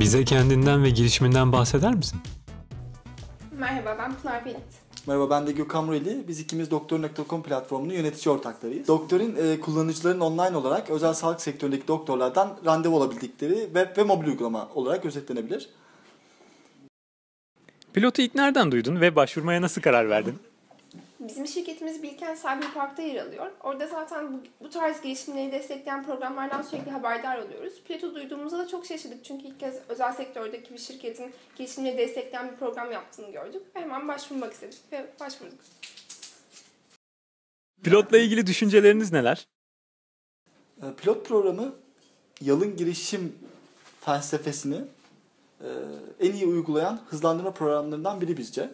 Bize kendinden ve girişiminden bahseder misin? Merhaba ben Pınar Pelit. Merhaba ben de Gökhan Mureli. Biz ikimiz Doktor.com platformunun yönetici ortaklarıyız. Doktor'un e, kullanıcıların online olarak özel sağlık sektöründeki doktorlardan randevu alabildikleri web ve mobil uygulama olarak özetlenebilir. Pilotu ilk nereden duydun ve başvurmaya nasıl karar verdin? Bizim şirketimiz Bilken Cyber Park'ta yer alıyor. Orada zaten bu, bu tarz gelişimleri destekleyen programlardan sürekli haberdar oluyoruz. Pilotu duyduğumuzda da çok şaşırdık çünkü ilk kez özel sektördeki bir şirketin gelişimleri destekleyen bir program yaptığını gördük. Ve hemen başvurmak istedik ve başvurduk. Pilotla ilgili düşünceleriniz neler? E, pilot programı yalın girişim felsefesini e, en iyi uygulayan hızlandırma programlarından biri bizce.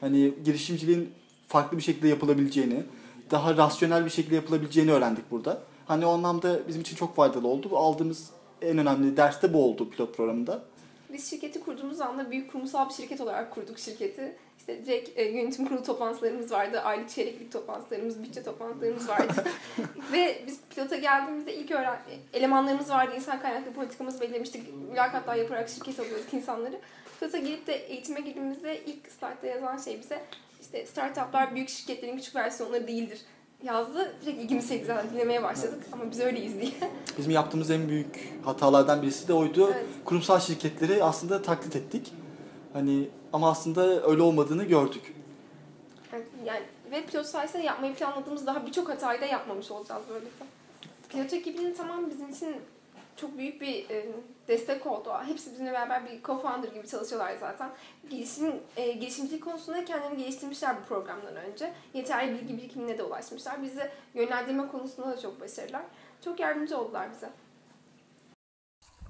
Hani girişimciliğin farklı bir şekilde yapılabileceğini, daha rasyonel bir şekilde yapılabileceğini öğrendik burada. Hani o anlamda bizim için çok faydalı oldu. Aldığımız en önemli ders de bu oldu pilot programında. Biz şirketi kurduğumuz anda büyük kurumsal bir şirket olarak kurduk şirketi. İşte direkt e, yönetim kurulu toplantılarımız vardı, aylık çeyreklik toplantılarımız, bütçe toplantılarımız vardı. Ve biz pilota geldiğimizde ilk öğren elemanlarımız vardı, insan kaynaklı politikamızı belirlemiştik, mülakatlar yaparak şirket alıyorduk insanları. Pilota gelip de eğitime girdiğimizde ilk slaytta yazan şey bize işte startuplar büyük şirketlerin küçük versiyonları değildir yazdı. Direkt ilgimizi çekti zaten dinlemeye başladık ama biz öyleyiz diye. Bizim yaptığımız en büyük hatalardan birisi de oydu. Evet. Kurumsal şirketleri aslında taklit ettik. Hani ama aslında öyle olmadığını gördük. Evet, yani ve pilot sayesinde yapmayı planladığımız daha birçok hatayı da yapmamış olacağız böylelikle. Pilot ekibinin tamam bizim için çok büyük bir e, destek oldu. Hepsi bizimle beraber bir co-founder gibi çalışıyorlar zaten. Gelişim, e, girişimcilik konusunda kendilerini geliştirmişler bu programdan önce. Yeterli bilgi birikimine de ulaşmışlar. Bizi yönlendirme konusunda da çok başarılılar. Çok yardımcı oldular bize.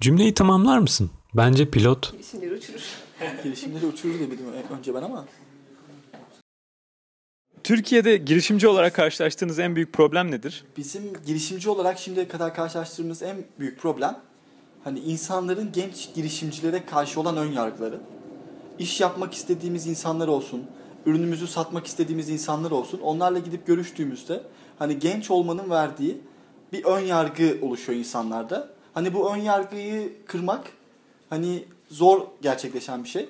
Cümleyi tamamlar mısın? Bence pilot Girişimleri uçurur. Girişimleri uçurur dedim önce ben ama Türkiye'de girişimci olarak karşılaştığınız en büyük problem nedir? bizim girişimci olarak şimdiye kadar karşılaştığımız en büyük problem hani insanların genç girişimcilere karşı olan ön yargıları. İş yapmak istediğimiz insanlar olsun, ürünümüzü satmak istediğimiz insanlar olsun. Onlarla gidip görüştüğümüzde hani genç olmanın verdiği bir ön yargı oluşuyor insanlarda. Hani bu ön yargıyı kırmak hani zor gerçekleşen bir şey.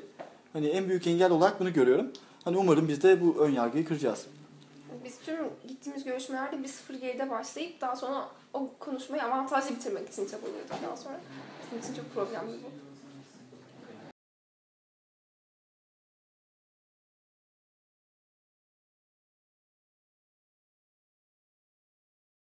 Hani en büyük engel olarak bunu görüyorum. Hani umarım biz de bu ön yargıyı kıracağız. Biz tüm gittiğimiz görüşmelerde bir sıfır geride başlayıp daha sonra o konuşmayı avantajlı bitirmek için çabalıyorduk daha sonra. Bizim için çok problemli bu.